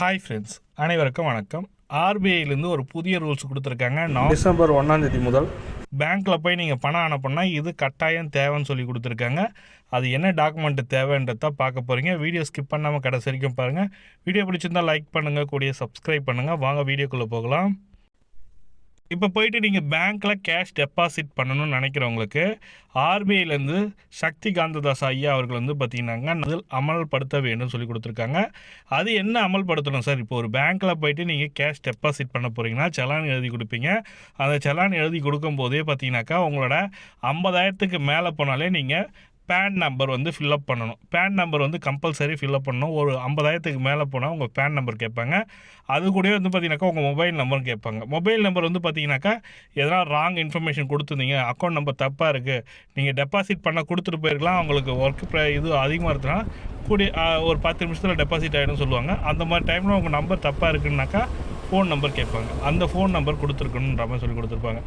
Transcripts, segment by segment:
Hi friends அனைவருக்கும் வணக்கம். ஆர்பிஐலேருந்து ஒரு புதிய ரூல்ஸ் கொடுத்துருக்காங்க. நான் டிசம்பர் ஒன்றாந்தேதி முதல் பேங்க்கில் போய் நீங்கள் பணம் அனுப்புனா இது கட்டாயம் தேவைன்னு சொல்லி கொடுத்துருக்காங்க. அது என்ன டாக்குமெண்ட் தேவைன்றத பார்க்க போகிறீங்க வீடியோ ஸ்கிப் பண்ணாமல் கடைசி வரைக்கும் பாருங்கள் வீடியோ பிடிச்சிருந்தா லைக் பண்ணுங்கள் கூடிய சப்ஸ்கிரைப் பண்ணுங்கள் வாங்க வீடியோக்குள்ளே போகலாம். இப்போ போயிட்டு நீங்கள் பேங்க்கில் கேஷ் டெபாசிட் பண்ணணும்னு நினைக்கிறவங்களுக்கு ஆர்பிஐலேருந்து சக்தி காந்ததாஸ் ஐயா அவர்கள் வந்து பார்த்தீங்கன்னாங்க அதில் அமல்படுத்த வேண்டும் சொல்லி கொடுத்துருக்காங்க. அது என்ன அமல்படுத்தணும் சார்? இப்போ ஒரு பேங்க்கில் போயிட்டு நீங்கள் கேஷ் டெபாசிட் பண்ண போகிறீங்கன்னா செலான் எழுதி கொடுப்பீங்க. அந்த செலான் எழுதி கொடுக்கும்போதே பார்த்தீங்கன்னாக்கா உங்களோட ஐம்பதாயிரத்துக்கு மேலே போனாலே நீங்கள் பேன் நம்பர் வந்து ஃபில்அப் பண்ணணும். பேன் நம்பர் வந்து கம்பல்சரி ஃபில்அப் பண்ணணும். ஒரு ஐம்பதாயிரத்துக்கு மேலே போனால் உங்கள் பேன் நம்பர் கேட்பாங்க. அது கூடவே வந்து பார்த்தீங்கன்னாக்கா உங்கள் மொபைல் நம்பரும் கேட்பாங்க. மொபைல் நம்பர் வந்து பார்த்தீங்கன்னாக்கா எதனா ராங் இன்ஃபர்மேஷன் கொடுத்துருந்தீங்க அக்கௌண்ட் நம்பர் தப்பாக இருக்குது நீங்கள் டெபாசிட் பண்ண கொடுத்துட்டு போயிருக்கலாம். அவங்களுக்கு ஒர்க் இது அதிகமாக இருந்துச்சுன்னா கூடிய ஒரு பத்து நிமிஷத்தில் டெபாசிட் ஆகிடும்னு சொல்லுவாங்க. அந்த மாதிரி டைமில் உங்கள் நம்பர் தப்பாக இருக்குன்னாக்கா ஃபோன் நம்பர் கேட்பாங்க. அந்த ஃபோன் நம்பர் கொடுத்துருக்கணுன்ற மாதிரி சொல்லி கொடுத்துருப்பாங்க.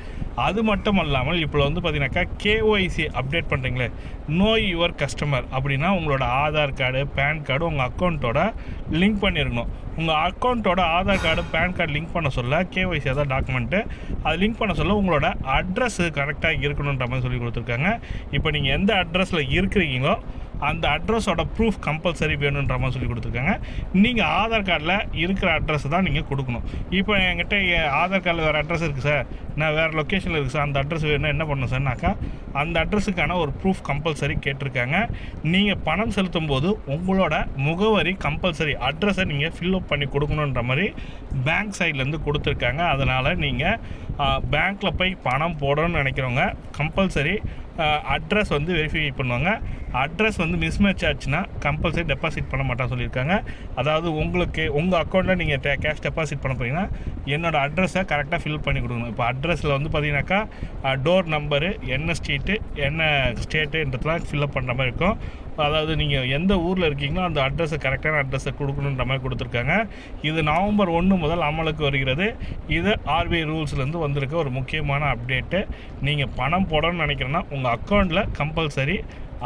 அது மட்டும் அல்லாமல் இப்போ வந்து பார்த்தீங்கன்னாக்கா கேஒய்சி அப்டேட் பண்ணுறீங்களே நோ யுவர் கஸ்டமர் அப்படின்னா உங்களோட ஆதார் கார்டு பேன் கார்டு உங்கள் அக்கௌண்ட்டோட லிங்க் பண்ணியிருக்கணும் உங்கள் அக்கௌண்ட்டோட Aadhaar card PAN card link பண்ண சொல்ல கேஒய்சி அதான் டாக்குமெண்ட்டு அது லிங்க் பண்ண சொல்ல உங்களோட அட்ரஸ் கரெக்டாக இருக்கணுன்ற மாதிரி சொல்லி கொடுத்துருக்காங்க. இப்போ நீங்கள் எந்த அட்ரஸில் இருக்கிறீங்களோ அந்த அட்ரஸோட ப்ரூஃப் கம்பல்சரி வேணுன்ற மாதிரி சொல்லி கொடுத்துருக்காங்க. நீங்கள் ஆதார் கார்டில் இருக்கிற அட்ரஸ் தான் நீங்கள் கொடுக்கணும். இப்போ என்கிட்ட ஆதார் கார்டில் வேறு அட்ரஸ் இருக்குது சார் நான் வேறு லொக்கேஷனில் இருக்குது சார் அந்த அட்ரஸ் வேணும் என்ன பண்ணணும் சார்னாக்கா அந்த அட்ரஸுக்கான ஒரு ப்ரூஃப் கம்பல்சரி கேட்டிருக்காங்க. நீங்கள் பணம் செலுத்தும் போது உங்களோட முகவரி கம்பல்சரி அட்ரஸை நீங்கள் ஃபில்அப் பண்ணி கொடுக்கணுன்ற மாதிரி பேங்க் சைட்லேருந்து கொடுத்துருக்காங்க. அதனால் நீங்கள் பேங்க்கில் போய் பணம் போடணும்னு நினைக்கிறவங்க கம்பல்சரி அட்ரஸ் வந்து வெரிஃபை பண்ணுவாங்க. அட்ரஸ் வந்து மிஸ்மேட்ச் ஆச்சுன்னா கம்பல்சரி டெபாசிட் பண்ண மாட்டான்னு சொல்லியிருக்காங்க. அதாவது உங்களுக்கு உங்கள் அக்கௌண்ட்டில் நீங்கள் டே கேஷ் டெபாசிட் பண்ண போறீங்கன்னா என்னோட அட்ரஸை கரெக்டாக ஃபில் பண்ணி கொடுக்கணும். இப்போ அட்ரஸில் வந்து பார்த்தீங்கன்னாக்கா டோர் நம்பரு என்ன ஸ்ட்ரீட்டு என்ன ஸ்டேட்டுன்றதுலாம் ஃபில்அப் பண்ணுற மாதிரி இருக்கும். அதாவது நீங்கள் எந்த ஊரில் இருக்கீங்களோ அந்த அட்ரஸை கரெக்டான அட்ரஸை கொடுக்கணுன்ற மாதிரி கொடுத்துருக்காங்க. இது நவம்பர் ஒன்று முதல் அமலுக்கு வருகிறது. இது ஆர்பிஐ ரூல்ஸ்லேருந்து வந்திருக்க ஒரு முக்கியமான அப்டேட்டு நீங்கள் பணம் போடணும்னு நினைக்கிறேன்னா உங்கள் அக்கௌண்ட்டில் கம்பல்சரி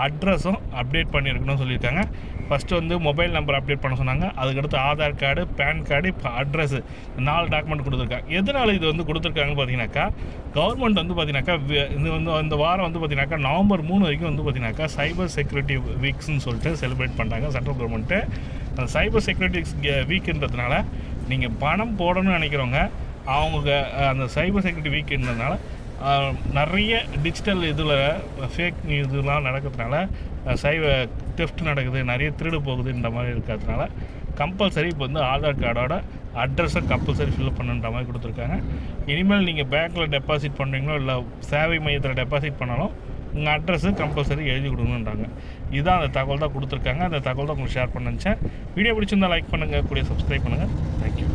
அட்ரஸும் அப்டேட் பண்ணியிருக்கணும்னு சொல்லியிருக்காங்க. ஃபஸ்ட்டு வந்து மொபைல் நம்பர் அப்டேட் பண்ண சொன்னாங்க. அதுக்கடுத்து ஆதார் கார்டு பேன் கார்டு இப்போ அட்ரஸ்ஸு நாலு டாக்குமெண்ட் கொடுத்துருக்காங்க எதனால் இது வந்து கொடுத்துருக்காங்கன்னு பார்த்தீங்கன்னாக்கா கவர்மெண்ட் வந்து பார்த்தீங்கன்னாக்கா இந்த இது வந்து இந்த வாரம் வந்து பார்த்தீங்கன்னாக்கா நவம்பர் மூணு வரைக்கும் வந்து பார்த்தீங்கன்னாக்கா சைபர் செக்யூரிட்டி வீக்ஸ்னு சொல்லிட்டு செலிப்ரேட் பண்ணுறாங்க சென்ட்ரல் கவர்மெண்ட்டு அந்த சைபர் செக்யூரிட்டி வீக்குன்றதுனால நீங்கள் பணம் போடணும்னு நினைக்கிறவங்க அவங்க அந்த சைபர் செக்யூரிட்டி வீக்குன்றதுனால நிறைய டிஜிட்டல் இதில் ஃபேக் இதெல்லாம் நடக்கிறதுனால சைவ தெஃப்ட் நடக்குது நிறைய திருடு போகுதுன்ற மாதிரி இருக்கிறதுனால கம்பல்சரி இப்போ வந்து ஆதார் கார்டோட அட்ரஸை கம்பல்சரி ஃபில்அப் பண்ணுன்ற மாதிரி கொடுத்துருக்காங்க. இனிமேல் நீங்கள் பேங்க்கில் டெபாசிட் பண்ணுறீங்களோ இல்லை சேவை மையத்தில் டெபாசிட் பண்ணாலும் உங்கள் அட்ரஸு கம்பல்சரி எழுதி கொடுங்கன்றாங்க. இதுதான் அந்த தகவல் தான் கொடுத்துருக்காங்க. அந்த தகவல் தான் உங்களுக்கு ஷேர் பண்ணுச்சேன் வீடியோ பிடிச்சிருந்தால் லைக் பண்ணுங்கள் கூடிய சப்ஸ்கிரைப் பண்ணுங்கள் தேங்க்யூ